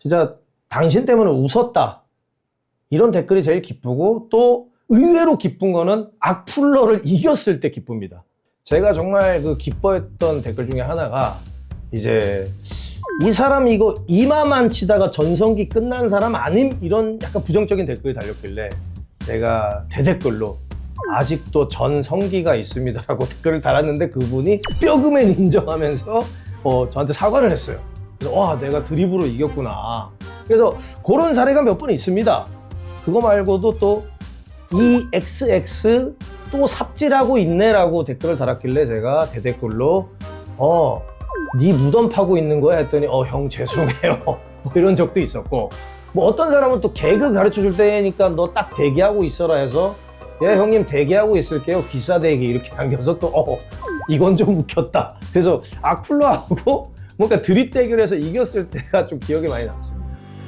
진짜 당신 때문에 웃었다. 이런 댓글이 제일 기쁘고 또 의외로 기쁜 거는 악플러를 이겼을 때 기쁩니다. 제가 정말 그 기뻐했던 댓글 중에 하나가 이제 이 사람 이거 이마만 치다가 전성기 끝난 사람 아님 이런 약간 부정적인 댓글이 달렸길래 제가 대댓글로 아직도 전성기가 있습니다라고 댓글을 달았는데 그분이 뼈그맨 인정하면서 어, 저한테 사과를 했어요. 그래서 와 내가 드립으로 이겼구나. 그래서 그런 사례가 몇 번 있습니다. 그거 말고도 또이 XX 또 삽질하고 있네라고 댓글을 달았길래 제가 대댓글로 어, 네 무덤 파고 있는 거야? 했더니 어 형 죄송해요. 뭐 이런 적도 있었고. 뭐 어떤 사람은 또 개그 가르쳐 줄 때니까 너 딱 대기하고 있어라 해서 예 형님 대기하고 있을게요. 기사 대기 이렇게 남겨서 또 어 이건 좀 웃겼다. 그래서 악플러하고 뭔가 드립 대결에서 이겼을 때가 좀 기억에 많이 남습니다.